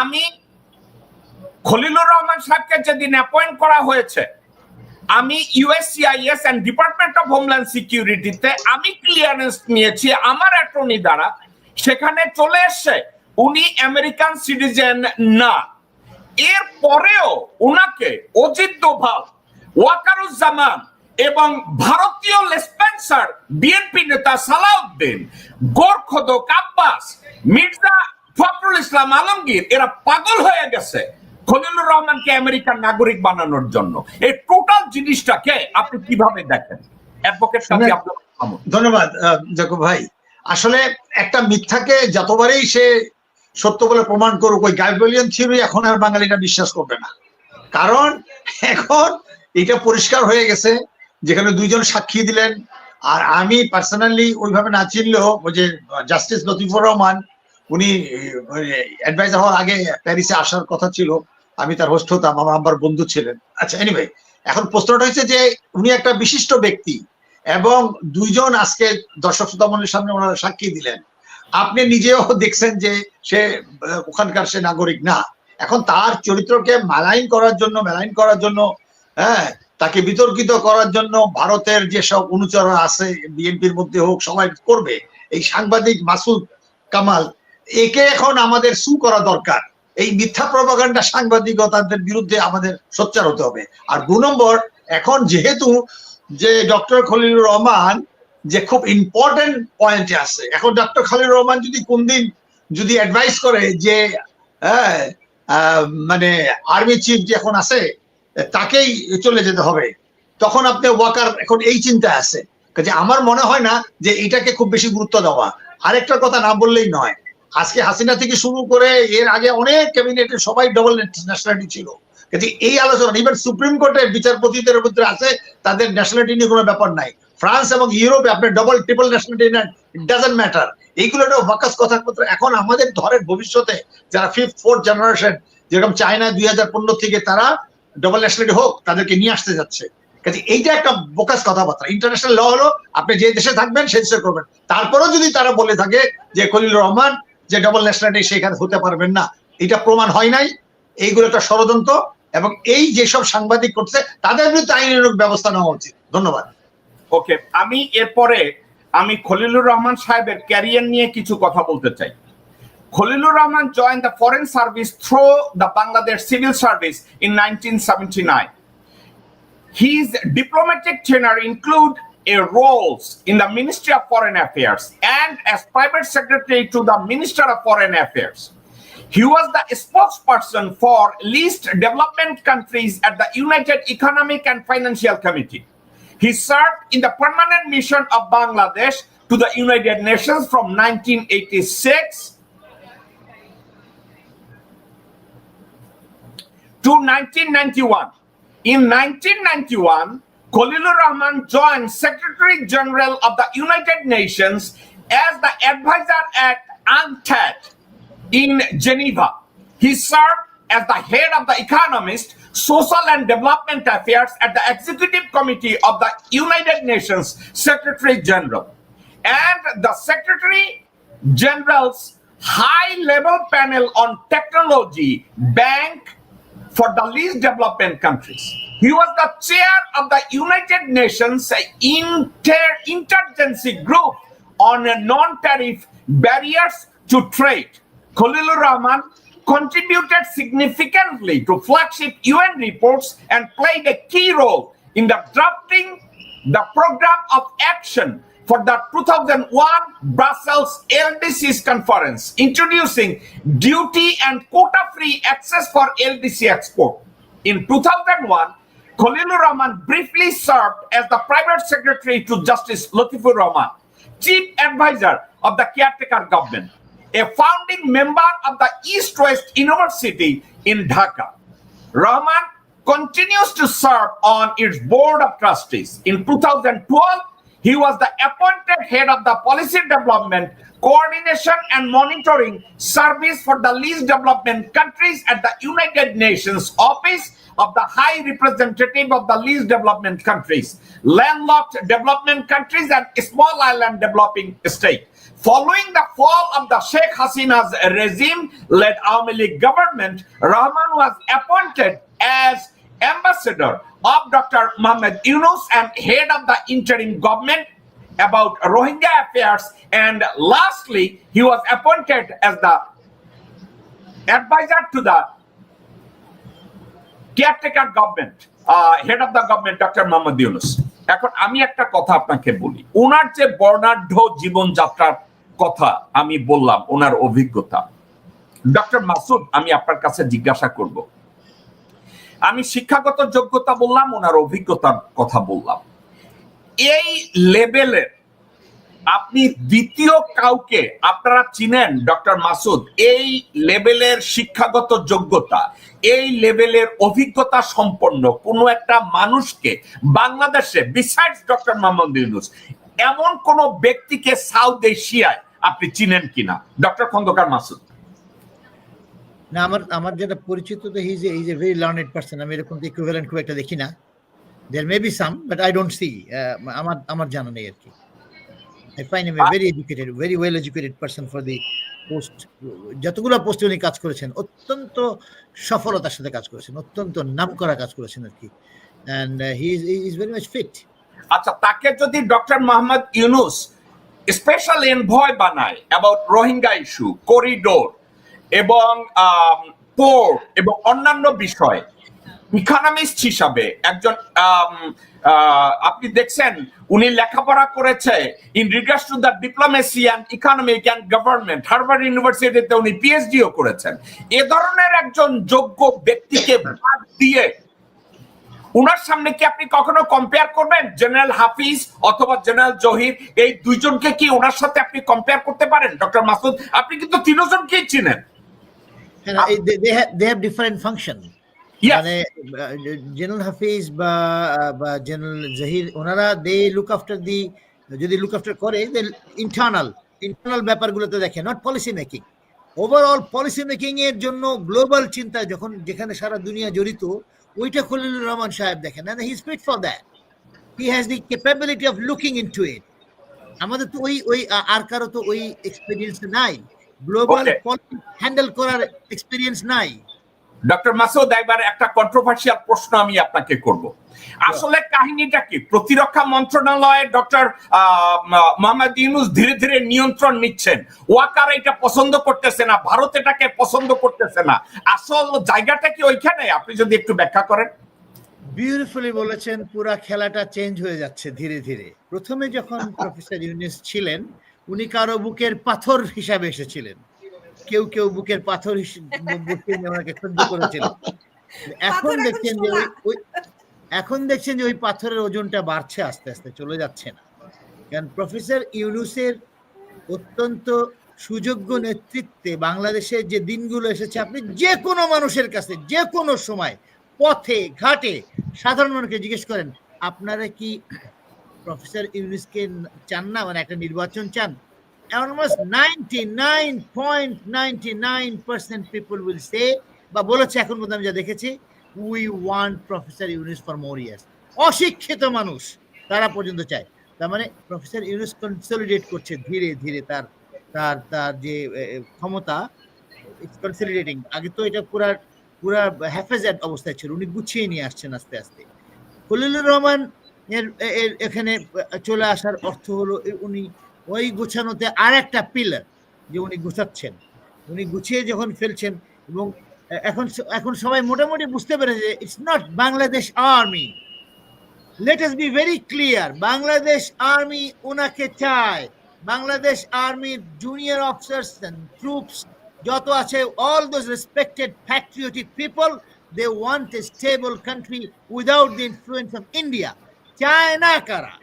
আমি খলিলুর রহমান সাহেবকে যেদিন অ্যাপয়েন্ট করা হয়েছে, আমি USCIS and department of homeland সিকিউরিটিতে আমি ক্লিয়ারেন্স নিয়েছি আমার অ্যাটর্নি দ্বারা, সেখানে চলে এসছে, উনি আমেরিকান সিটিজেন না। এর পরেও উনাকে অজিত দোভাল, ওয়াকারুজ্জামান এবং ভারতীয় লেসপেন্সার বিএনপি নেতা সালাউদ্দিন, গোরখদক আব্বাস, মির্জা ফখরুল ইসলাম আলমগীর এরা পাগল হয়ে গেছে। খলিলুর রহমানকে আমেরিকান নাগরিক বানানোর জন্য। এই টোটাল জিনিসটাকে আপনি কীভাবে দেখেন? অ্যাডভোকেট ধন্যবাদ জাকব ভাই। আসলে একটা মিথ্যাকে যতবারই সে সত্য বলে প্রমাণ করুক ওই গাইবেলিয়ান থিওরি এখন আর বাঙালিরা বিশ্বাস করবে না। কারণ এখন এটা পরিষ্কার হয়ে গেছে যেখানে দুইজন সাক্ষী দিলেন। আর আমি পার্সোনালি ওইভাবে না চিনলেও ওই যে জাস্টিস লতিফুর রহমান উনি অ্যাডভাইজার হওয়ার আগে প্যারিসে আসার কথা ছিল, আমি তার হোস্ট হতাম, আমার আমার বন্ধু ছিলেন। আচ্ছা এনিওয়ে এখন প্রশ্নটা হচ্ছে যে, উনি একটা বিশিষ্ট ব্যক্তি এবং দুইজন আজকে দর্শক শ্রোতামণির সামনে ওনারা সাক্ষী দিলেন। আপনি নিজেও দেখছেন যে, সে, ওখানকার সে নাগরিক না। এখন তার চরিত্রকে মালাইন করার জন্য মেলাইন করার জন্য হ্যাঁ তাকে বিতর্কিত করার জন্য ভারতের যেসব অনুচররা আছে বিএনপির মধ্যে হোক, সবাই করবে। এই সাংবাদিক মাসুদ কামাল একে এখন আমাদের সু করা দরকার। এই মিথ্যা প্রভাকাণ্ডা সাংবাদিকতাদের বিরুদ্ধে আমাদের সোচ্চার হতে হবে। আর দু নম্বর, এখন যেহেতু যে ডক্টর খলিলুর রহমান যে খুব ইম্পর্টেন্ট পয়েন্টে আছে, এখন ডক্টর খলিলুর রহমান যদি কোনদিন যদি অ্যাডভাইস করে যে হ্যাঁ মানে আর্মি চিফ যে এখন আছে, তাকেই চলে যেতে হবে, তখন আপনি ওয়াকার এখন এই চিন্তা আছে। কাজে আমার মনে হয় না যে এটাকে খুব বেশি গুরুত্ব দেওয়া। আরেকটা কথা না বললেই নয় আজকে হাসিনা থেকে শুরু করে এর আগে অনেক ক্যাবিনেটের সবাই ডবল ন্যাশনালিটি ছিল। কাজে এই আলোচনা ইভেন সুপ্রিম কোর্টের বিচারপতিদের মধ্যে আছে, তাদের ন্যাশনালিটি নিয়ে কোনো ব্যাপার নাই। ফ্রান্স এবং ইউরোপে আপনার double triple nationality doesn't matter এইগুলো একটা ওয়াকাস কথাবার্তা এখন আমাদের ধরেন ভবিষ্যতে যারা ফিফথ ফোর্থ জেনারেশন যেরকম চায়না দুই হাজার পনেরো থেকে তারা ডবল ন্যাশনালিটি হোক, তাদেরকে নিয়ে আসতে যাচ্ছে। কাজে এইটা একটা বোকাস কথাবার্তা ইন্টারন্যাশনাল ল হলো, আপনি যে দেশে থাকবেন, সেই দেশে করবেন। তারপরেও যদি তারা বলে থাকে যে খলিলুর রহমান যে ডবল ন্যাশনালিটি সেখানে হতে পারবেন না। এটা প্রমাণ হয় নাই। এইগুলো একটা ষড়যন্ত্র এবং এই যেসব সাংবাদিক করছে তাদের বিরুদ্ধে আইনের ব্যবস্থা নেওয়া উচিত। ধন্যবাদ। ওকে, আমি এরপরে আমি খলিলুর রহমান সাহেবের ক্যারিয়ার নিয়ে কিছু কথা বলতে চাই। Khalilur Rahman joined the foreign service through the Bangladesh civil service in 1979. His diplomatic tenure include a roles in the Ministry of Foreign Affairs and as private secretary to the Minister of Foreign Affairs. He was the spokesperson for least development countries at the United Economic and Financial Committee. He served in the permanent mission of Bangladesh to the United Nations from 1986 to 1991. In 1991, Khalilur Rahman joined Secretary General of the United Nations as the advisor at UNCTAD in Geneva. He served as the head of the Economist, Social and Development Affairs at the Executive Committee of the United Nations Secretary General. And the Secretary General's high level panel on technology, bank, for the least development countries. He was the chair of the United Nations Inter Interagency Group on non-tariff barriers to trade. Khalilur Rahman contributed significantly to flagship UN reports and played a key role in the drafting the program of action for the 2001 Brussels LDC's conference, introducing duty and quota-free access for LDC export. In 2001, Khalilur Rahman briefly served as the private secretary to Justice Latifur Rahman, chief advisor of the caretaker government, a founding member of the East West University in Dhaka. Rahman continues to serve on its board of trustees. In 2012, he was the appointed head of the policy development, coordination, and monitoring service for the least development countries at the United Nations Office of the High Representative of the Least Development Countries, landlocked development countries, and small island developing state. Following the fall of the Sheikh Hasina's regime-led Awami League government, Rahman was appointed as ambassador of Dr. Mohammed Yunus and head of the interim government about Rohingya affairs. And lastly, he was appointed as the advisor to the caretaker government head of the government doctor Mohammad Yunus এখন আমি একটা কথা আপনাকে বলি ওনার যে বর্ণাঢ্য জীবনযাত্রার কথা আমি বললাম ওনার অভিজ্ঞতা ডক্টর মাসুদ আমি আপনার কাছে জিজ্ঞাসা করব আমি শিক্ষাগত যোগ্যতা বললাম, ওনার অভিজ্ঞতার কথা বললাম। এই লেভেলের আপনি দ্বিতীয় কাউকে আপনারা চিনেন, ডক্টর মাসুদ, এই লেভেলের শিক্ষাগত যোগ্যতা, এই লেভেলের অভিজ্ঞতা সম্পন্ন কোনো একটা মানুষকে বাংলাদেশে বিসাইডস ডক্টর মোহাম্মদ ইউনুস, এমন কোন ব্যক্তিকে সাউথ এশিয়ায় আপনি চিনেন কিনা? ডক্টর খন্দকার মাসুদ। না, আমার আমার যেটা পরিচিত তো his is a very learned person আমি এরকম তো ইকুইভ্যালেন্ট খুব একটা দেখি না। There may be some but I don't see আমার আমার জানা নেই আর কি I find him a very educated very well educated person for the post যতগুলো পোস্টে উনি কাজ করেছেন, অত্যন্ত সফলতার সাথে কাজ করেছেন, অত্যন্ত নাম করা কাজ করেছেন আর কি and he is is very much fit আচ্ছা তাকে যদি doctor Mohammad Yunus special envoy বানায় অ্যাবাউট রোহিঙ্গা ইস্যু করিডোর এবং পোর্ট এবং অন্যান্য বিষয়। ইকোনমিস্ট হিসাবে একজন আপনি দেখছেন, উনি লেখাপড়া করেছে in regards to the diplomacy and economic and government Harvard ইউনিভার্সিটিতে উনি পিএইচডিও করেছেন। এ ধরনের একজন যোগ্য ব্যক্তিকে বাদ দিয়ে উনার সামনে কি আপনি কখনো কম্পেয়ার করবেন? জেনারেল হাফিজ অথবা জেনারেল জহির এই দুইজনকে কি ওনার সাথে আপনি কম্পেয়ার করতে পারেন? ডক্টর মাসুদ আপনি কিন্তু তিনজনকেই চিনেন। They have different function Yes. মানে জেনারেল হাফিজ বা বা জেনারেল জাহির ওনারা দে লুক আফটার দি যদি লুক আফটার করে ইন্টারনাল ইন্টারনাল ব্যাপারগুলোতে দেখে not policy making overall policy making এর জন্য গ্লোবাল চিন্তা যখন যেখানে সারা দুনিয়া জড়িত ওইটা খলিলুর রহমান সাহেব দেখেন না he fit for that he has the capability of looking into it আমাদের তো ওই ওই আর কারও তো ওই এক্সপিরিয়েন্স নাই। গ্লোবাল হ্যান্ডেল করার এক্সপিরিয়েন্স নাই। ডক্টর মাসুদ একবার একটা কন্ট্রোভার্সিয়াল প্রশ্ন আমি আপনাকে করব। আসলে কাহিনীটা কি? প্রতিরক্ষা মন্ত্রণালয়ে ডক্টর মোহাম্মদ ইউনুস ধীরে ধীরে নিয়ন্ত্রণ নিচ্ছেন। ওয়াকার এটা পছন্দ করতেছে না ভারত এটাকে পছন্দ করতেছে না। আসল জায়গাটা কি ওইখানে? আপনি যদি একটু ব্যাখ্যা করেন। বিউটিফুলি বলেছেন পুরা খেলাটা চেঞ্জ হয়ে যাচ্ছে ধীরে ধীরে। প্রথমে যখন প্রফেসর ইউনিস ছিলেন উনি কারও বুকের পাথর হিসাবে এসেছিলেন। কেউ কেউ বুকের পাথর হিসেবে ওনাকে সহ্য করেছিলেন। এখন দেখছেন যে ওই ওই এখন দেখছেন যে ওই পাথরের ওজনটা বাড়ছে আস্তে আস্তে চলে যাচ্ছে না। কারণ প্রফেসর ইউনুসের অত্যন্ত সুযোগ্য নেতৃত্বে বাংলাদেশের যে দিনগুলো এসেছে আপনি যে কোনো মানুষের কাছে যে কোনো সময় পথে ঘাটে সাধারণ মানুষকে জিজ্ঞেস করেন আপনারা কি প্রফেসর ইউনুসকে চান না মানে একটা নির্বাচন চান। Nine percent people will say বা বলেছে এখন পর্যন্ত আমি যা দেখেছি we want professor Yunus for more years অশিক্ষিত মানুষ, তারা পর্যন্ত চায়। তার মানে প্রফেসর ইউনুস কনসলিডেট করছে ধীরে ধীরে তার তার তার যে ক্ষমতা কনসলিডেটিং আগে তো এটা পুরা পুরা হেফাজত অবস্থায় ছিল, উনি গুছিয়ে নিয়ে আসছেন আস্তে আস্তে। খলিলুর রহমান এর এর, এখানে চলে আসার অর্থ হলো উনি ওই গোছানোতে আর একটা পিলার যে উনি গুছাচ্ছেন। উনি গুছিয়ে যখন ফেলছেন এবং এখন এখন সবাই মোটামুটি বুঝতে পেরেছে it's not Bangladesh army let us be very clear Bangladesh army ওনাকে চায়। বাংলাদেশ আর্মির জুনিয়র অফিসার্স ট্রুপস যত আছে all those respected patriotic people they want a stable country without the influence of India চায় না কারা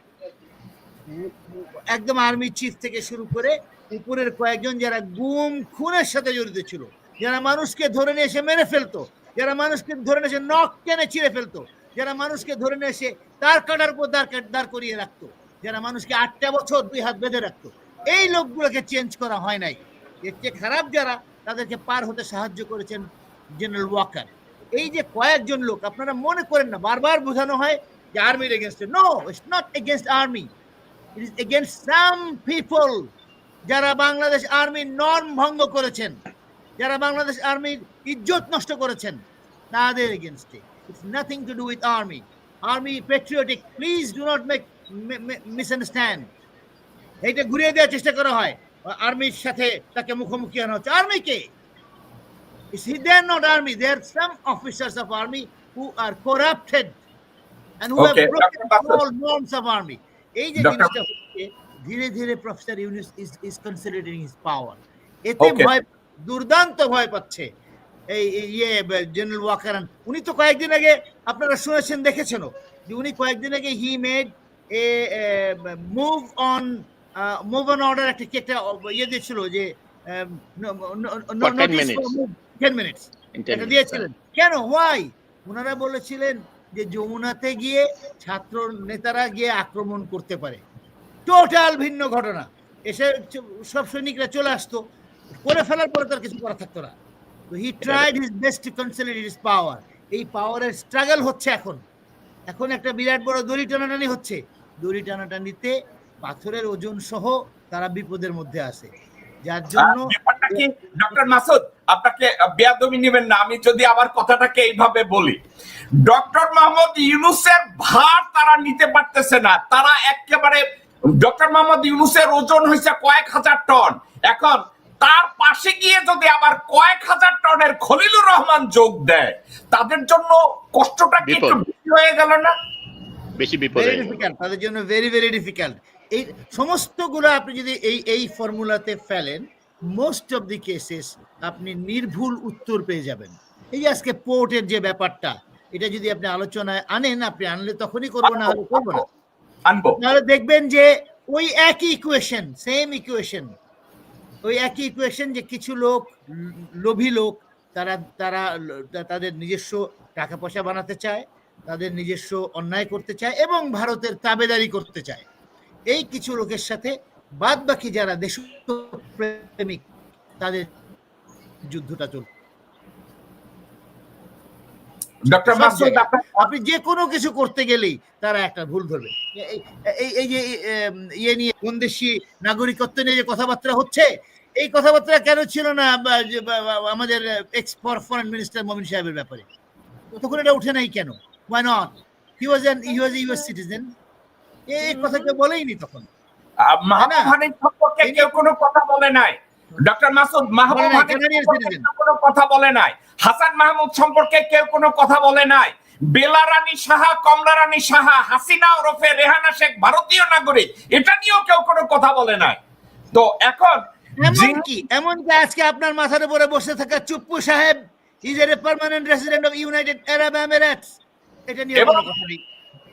একদম আর্মি চিফ থেকে শুরু করে উপরের কয়েকজন যারা গুম খুনের সাথে জড়িত ছিল, যারা মানুষকে ধরে নিয়ে এসে মেরে ফেলতো, যারা মানুষকে ধরে নিয়ে এসে নখ টেনে ছিঁড়ে ফেলতো, যারা মানুষকে ধরে নিয়ে এসে তার কাটার উপর দাঁড় দাঁড় করিয়ে রাখতো, যারা মানুষকে আটটা বছর দুই হাত বেঁধে রাখতো, এই লোকগুলোকে চেঞ্জ করা হয় নাই। এর চেয়ে খারাপ যারা, তাদেরকে পার হতে সাহায্য করেছেন জেনারেল ওয়াকার। এই যে কয়েকজন লোক, আপনারা মনে করেন না, বারবার বোঝানো হয় যে আর্মির against no it's not against army it is against some people. যারা বাংলাদেশ আর্মির নর্ম ভঙ্গ করেছেন যারা বাংলাদেশ আর্মির ইজ্জত নষ্ট করেছেন তাদের এগেনস্টে it's nothing to do with army army patriotic please do not make misunderstand এইটা ঘুরিয়ে দেওয়ার চেষ্টা করা হয়। আর্মির সাথে তাকে মুখোমুখি আনা হচ্ছে। আর্মি কে? Is he, they are not army. They are some officers of army who are corrupted. And who Okay, have broken Dr. All norms of army. এই যে জিনিসটা ধীরে ধীরে professor Yunus is is considering his power এতে ভয় দুর্দান্ত ভয় পাচ্ছে। এই ইয়ে জেনারেল ওয়াকারান উনি তো কয়েকদিন আগে আপনারা শুনেছেন দেখেছেনও যে উনি কয়েকদিন আগে he made a move on move on order একটা কি একটা ইয়ে দিয়েছিল যে For 10 minutes. টেন মিনিটস এটা দিয়েছিলেন। কেন? ওয়াই ওনারা বলেছিলেন যে যমুনাতে গিয়ে ছাত্র নেতারা গিয়ে আক্রমণ করতে পারে। টোটাল ভিন্ন ঘটনা। এসে সব সৈনিকরা চলে আসতো। করে ফেলার পরে তার কিছু করা থাকতো না। তো he tried his best to consolidate his power এই পাওয়ারের স্ট্রাগল হচ্ছে এখন। এখন একটা বিরাট বড় দড়ি টানাটানি হচ্ছে। দড়ি টানাটানিতে পাথরের ওজন সহ তারা বিপদের মধ্যে আছে। যার জন্য ডক্টর মাসুদ আপনাকে বেয়াদমি নেবেন না আমি যদি আমার কথাটাকে এইভাবে বলি। ডক্টর মোহাম্মদ ইউনুসের ভার তারা নিতে পারতেছে না। তারা একেবারে ডক্টর মোহাম্মদ ইউনুসের ওজন হয়েছে কয়েক হাজার টন। এখন তার পাশে গিয়ে যদি আবার কয়েক হাজার টনের খলিলুর রহমান যোগ দেয় তাদের জন্য কষ্টটা কি একটু বেশি হয়ে গেল না? বেশি বিপদে তাদের জন্য ভেরি ভেরি ডিফিকাল্ট এই সমস্তগুলো আপনি যদি এই এই ফর্মুলাতে ফেলেন মোস্ট অফ দি কেসেস আপনি নির্ভুল উত্তর পেয়ে যাবেন। এই যে আজকে পোর্টের যে ব্যাপারটা এটা যদি আপনি আলোচনায় আনেন আপনি আনলে তখনই করব না হলে করব না। তাহলে দেখবেন যে ওই একই ইকুয়েশন সেম ইকুয়েশন ওই একই ইকুয়েশন যে কিছু লোক লোভী লোক তারা তারা তাদের নিজস্ব টাকা পয়সা বানাতে চায় তাদের নিজস্ব অন্যায় করতে চায় এবং ভারতের তাবেদারি করতে চায়। এই কিছু লোকের সাথে বাদ বাকি যারা দেশপ্রেমিক তাদের যুদ্ধটা ডক্টর মাসুদ আপনি যে কোনো কিছু করতে গেলেই তারা একটা ভুল ধরবে। এই- যে ইয়ে নিয়ে বন্দেশি নাগরিকত্ব নিয়ে যে কথাবার্তা হচ্ছে এই কথাবার্তা কেন ছিল না আমাদের এক্স ফরেন মিনিস্টার মমিন সাহেবের ব্যাপারে? তখন এটা উঠে নাই কেন? Why not he was an he was US citizen এই কথা কেউ বলেইনি তখন। মাহবুব হানিফ সম্পর্কে কেউ কোনো কথা বলে নাই। ডক্টর মাসুদ মাহবুব কোনো কথা বলে নাই। হাসান মাহমুদ সম্পর্কে কেউ কোনো কথা বলে নাই। বেলা রানী সাহা কমলা রানী সাহা হাসিনা ওরফে রেহানা শেখ ভারতীয় নাগরিক এটা নিয়েও কেউ কোনো কথা বলে নাই। তো এখন এমনকি এমনকি আজকে আপনার মাথার উপরে বসে থাকা Chuppu Saheb is a permanent resident of United Arab Emirates এটা নিয়ে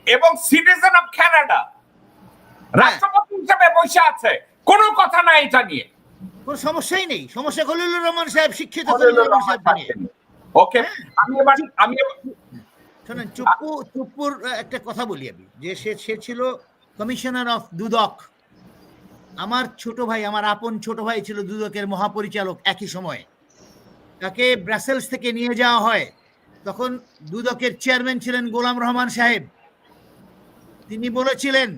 এবং সিটিজেন অফ কানাডা রাষ্ট্রপতি হিসেবে বসে আছে। কোনো কথা নাই এটা নিয়ে। কোনো সমস্যাই নেই। সমস্যা খলিলুর রহমান সাহেব শিক্ষিত খলিলুর রহমান সাহেব ওকে আমি এবার আমি শোনেন চুপ্পু চুপ্পুর একটা কথা বলি আমি। যে সে সে ছিল কমিশনার অফ দুদক। আমার ছোট ভাই আমার আপন ছোট ভাই ছিল দুদকের মহাপরিচালক একই সময়ে। তাকে ব্রাসেলস থেকে নিয়ে যাওয়া হয়। তখন দুদকের চেয়ারম্যান ছিলেন গোলাম রহমান সাহেব। তিনি বলেছিলেন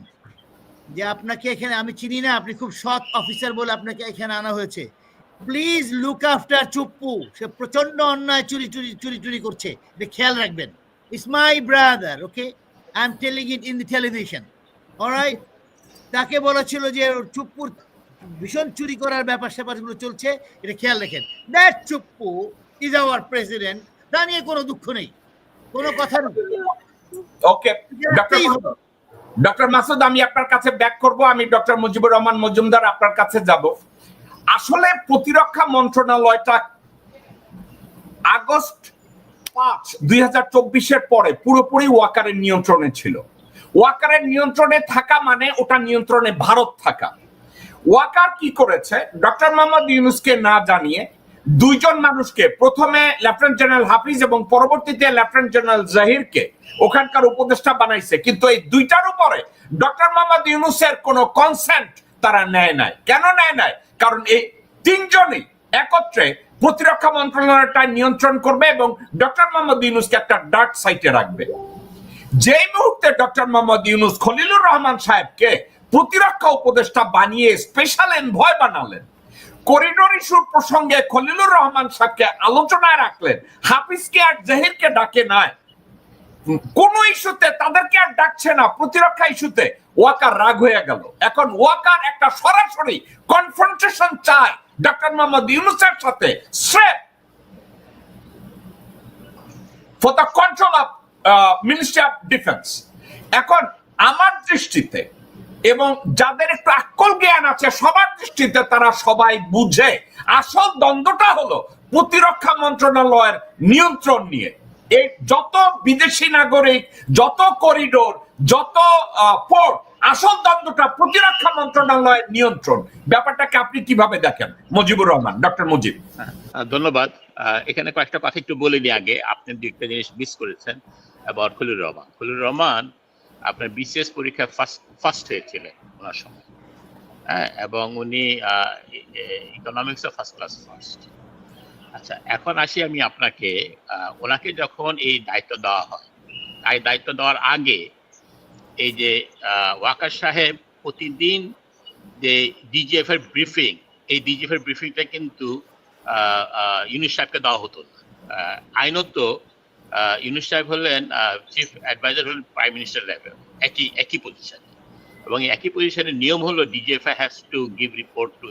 যে আপনাকে এখানে আমি চিনি না আপনি খুব সৎ অফিসার বলে আপনাকে এখানে আনা হয়েছে। Please look after Chuppu. সে প্রচণ্ড অন্যায় চুরি চুরি চুরি চুরি করছে। এটা খেয়াল রাখবেন। It's my brother okay I am telling it in the television alright তাকে বলেছিল যে চুপ্পুর ভীষণ চুরি করার ব্যাপার স্যাপারগুলো চলছে এটা খেয়াল রাখেন। That Chuppu is our president তা নিয়ে কোনো দুঃখ নেই। কোনো কথা নেই। ওকে ডক্টর মাসুদ, আমি আপনার কাছে ব্যাক করব। আমি ডক্টর মুজিবুর রহমান মজুমদার আপনার কাছে যাব। আসলে প্রতিরক্ষা মন্ত্রণালয়টা আগস্ট পাঁচ, দুই হাজার চব্বিশের পরে পুরোপুরি ওয়াকারের নিয়ন্ত্রণে ছিল। ওয়াকারের নিয়ন্ত্রণে থাকা মানে ওটা নিয়ন্ত্রণে ভারত থাকা। ওয়াকার কি করেছে? ডক্টর মোহাম্মদ ইউনুসকে না জানিয়ে দুইজন মানুষকে, প্রথমে লেফটেন্যান্ট জেনারেল হাফিজ এবং পরবর্তীতে লেফটেন্যান্ট জেনারেল জাহিরকে ওখানকার উপদেষ্টা বানাইছে। কিন্তু এই দুইটার উপরে ডক্টর মোহাম্মদ ইউনুসের কোনো কনসেন্ট তারা নেয় নাই। কেন নেয় নাই? কারণ এই তিনজনই একত্রে প্রতিরক্ষা মন্ত্রণালয়টা নিয়ন্ত্রণ করবে এবং ডক্টর মোহাম্মদ ইউনুসকে একটা ডার্ক সাইটে রাখবে। যেই মুহূর্তে ডক্টর মোহাম্মদ ইউনুস খলিলুর রহমান সাহেবকে প্রতিরক্ষা উপদেষ্টা বানিয়ে স্পেশাল এনভয় বানালেন করিডোর ইস্যুর প্রসঙ্গে খলিলুর রহমান সাহেবকে আলোচনায় রাখলেন। হাফিজকে আর জাহিরকে ডাকে নাই। কোন ইস্যুতে তাদেরকে আর ডাকছে না, প্রতিরক্ষা ইস্যুতে। ওয়াকার রাগ হয়ে গেল। এখন ওয়াকার একটা সরাসরি কনফ্রন্টেশন চায় ডক্টর মোহাম্মদ ইউনুসের সাথে। স্রেফ for the control of ministry of defence এখন আমার দৃষ্টিতে এবং যাদের একটু আক্কল জ্ঞান আছে, সবার দৃষ্টিতে তারা সবাই বুঝে। আসল দ্বন্দ্বটা হলো প্রতিরক্ষা মন্ত্রণালয়ের নিয়ন্ত্রণ নিয়ে। এই যত বিদেশি নাগরিক, যত করিডোর, যত পোর্ট, আসল দ্বন্দ্বটা প্রতিরক্ষা মন্ত্রণালয়ের নিয়ন্ত্রণ। ব্যাপারটাকে আপনি কীভাবে দেখেন? মুজিবুর রহমান, ডক্টর মুজিব। ধন্যবাদ। এখানে কয়েকটা কথা একটু বলে আগে। আপনি দু একটা জিনিস মিস করেছেন। আবার খলিল রহমান। খলিল রহমান আপনার বিসিএস পরীক্ষায় ফার্স্ট ফার্স্ট হয়েছিলেন ওনার সময়। হ্যাঁ এবং উনি ইকোনমিক্সে ফার্স্ট ক্লাস ফার্স্ট আচ্ছা এখন আসি আমি আপনাকে ওনাকে যখন এই দায়িত্ব দেওয়া হয় তাই দায়িত্ব দেওয়ার আগে এই যে ওয়াকার সাহেব প্রতিদিন যে ডিজিএফ এর ব্রিফিং এই ডিজিএফ এর ব্রিফিংটা কিন্তু আহ, সাহেবকে দেওয়া হতো আইনত ইউনুস সাহেব হলেন চিফ অ্যাডভাইজার হলেন প্রাইম মিনিস্টার লেভেল একই একই পজিশনে এবং একই পজিশনের নিয়ম হলো DGF has to give report to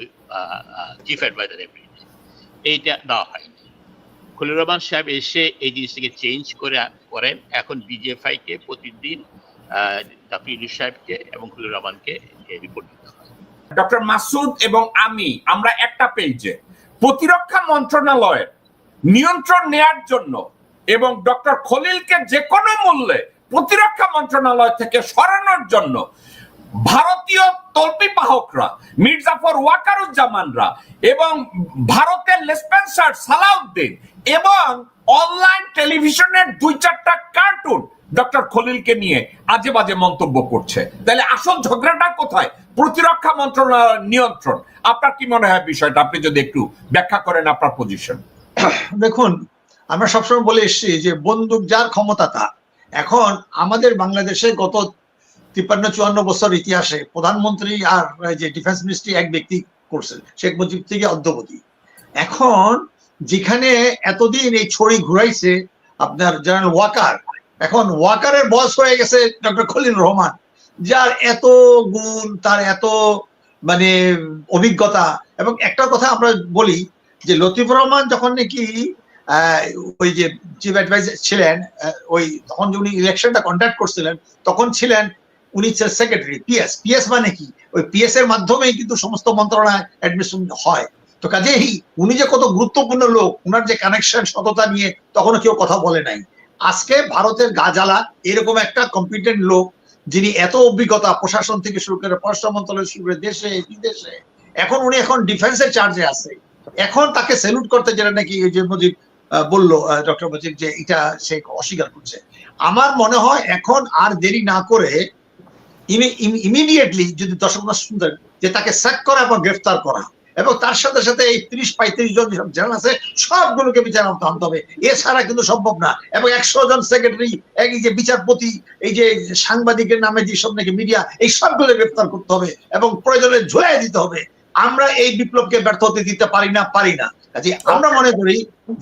chief adviser every এইটা দেওয়া হয়নি। খলিল রহমান সাহেব এসে এই জিনিসটাকে চেঞ্জ করে, করেন। এখন ডিজিএফআই কে প্রতিদিন ডক্টর ইউনুস সাহেবকে এবং খলিল রহমানকে রিপোর্ট দিতে হয়। ডক্টর মাসুদ এবং আমি, আমরা একটা পেজে প্রতিরক্ষা মন্ত্রণালয়ের নিয়ন্ত্রণ নেয়ার জন্য এবং ডক্টর খলিলকে যে কোনো মূল্যে প্রতিরক্ষা মন্ত্রণালয় থেকে সরানোর জন্য ভারতীয় তল্পি বাহকরা, মির্জাফর ওয়াকারুজ্জামানরা এবং ভারতের লেসপেন্সার সালাউদ্দিন এবং অনলাইন টেলিভিশনের দুই চারটা কার্টুন ডক্টর খলিলকে নিয়ে আজে বাজে মন্তব্য করছে। তাহলে আসল ঝগড়াটা কোথায়? প্রতিরক্ষা মন্ত্রণালয়ের নিয়ন্ত্রণ। আপনার কি মনে হয় বিষয়টা? আপনি যদি একটু ব্যাখ্যা করেন আপনার পজিশন দেখুন আমরা সবসময় বলে এসেছি যে বন্দুক যার ক্ষমতা তা এখন আমাদের বাংলাদেশে গত তিপ্পান্ন চুয়ান্ন বছর ইতিহাসে প্রধানমন্ত্রী আর যে ডিফেন্স মিনিস্ট্রি এক ব্যক্তি করছেন, শেখ মুজিব থেকে অদ্যবধি। এখন যেখানে এতদিন এই ছড়ি ঘুরাইছে আপনার জেনারেল ওয়াকার, এখন ওয়াকারের বয়স হয়ে গেছে ডক্টর খলিল রহমান, যার এত গুণ, তার এত মানে অভিজ্ঞতা। এবং একটা কথা আমরা বলি যে লতিফুর রহমান যখন নাকি ওই যে চিফ অ্যাডভাইজার ছিলেন ওই তখন যে উনি ইলেকশনটা কন্ডাক্ট করছিলেন, তখন ছিলেন উনি সেক্রেটারি পিএস পিএস মানে কি? ওই পিএস এর মাধ্যমেই কিন্তু সমস্ত মন্ত্রণালয় অ্যাডমিশন হয়। তো কাজেই উনি যে কত গুরুত্বপূর্ণ লোক, উনার যে কানেকশন সততা নিয়ে তখনও কেউ কথা বলে নাই। আজকে ভারতের গাজালা এরকম একটা কম্পিটেন্ট লোক, যিনি এত অভিজ্ঞতা প্রশাসন থেকে শুরু করে পররাষ্ট্র মন্ত্রণালয় শুরু করে দেশে, বিদেশে, এখন উনি এখন ডিফেন্সের চার্জে আছে। এখন তাকে সেলুট করতে যেটা নাকি ওই যে বলল ডক্টর মুজিব যে এটা সে অস্বীকার করছে। আমার মনে হয় এখন আর দেরি না করে ইমিডিয়েটলি যদি দর্শক শুনতেন যে তাকে স্যাক করা এবং গ্রেফতার করা এবং তার সাথে সাথে এই তিরিশ পঁয়ত্রিশ জন যেসব জেনারেল আছে, সবগুলোকে বিচার আনতে হবে। এছাড়া কিন্তু সম্ভব না। এবং একশো জন সেক্রেটারি এই যে বিচারপতি, এই যে সাংবাদিকের নামে যেসব নাকি মিডিয়া এই সবগুলো গ্রেফতার করতে হবে এবং প্রয়োজনে ঝুলাই দিতে হবে। আমরা এই বিপ্লবকে ব্যর্থ হতে দিতে পারি না পারি না। কাজে আমরা মনে করি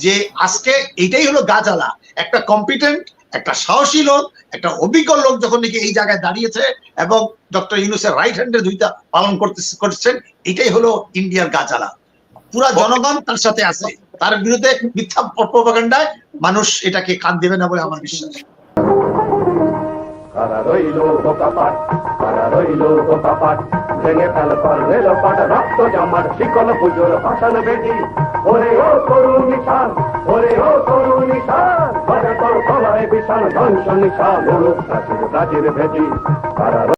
যে আজকে এইটাই হলো গাজালা। একটা কম্পিটেন্ট একটা সাহসী লোক, একটা অভিজ্ঞ লোক যখন নাকি এই জায়গায় দাঁড়িয়েছে এবং ডক্টর ইউনুসের রাইট হ্যান্ডের দুইটা পালন করতে করছেন, এটাই হলো ইন্ডিয়ার গাজালা। পুরা জনগণ তার সাথে আছে। তার বিরুদ্ধে মিথ্যা প্রপাগান্ডায় মানুষ এটাকে কান দেবে না বলে আমার বিশ্বাস। কারা রইল ভেঙে ফেল পর রেল পাট রক্ত জামার শিকল পুজোর ভাষণ বেটি। ওরে ও করুণ নিশান, ওরে ও করুণ নিশান তোর গলায় বিশাল ধ্বংস নিশান কারা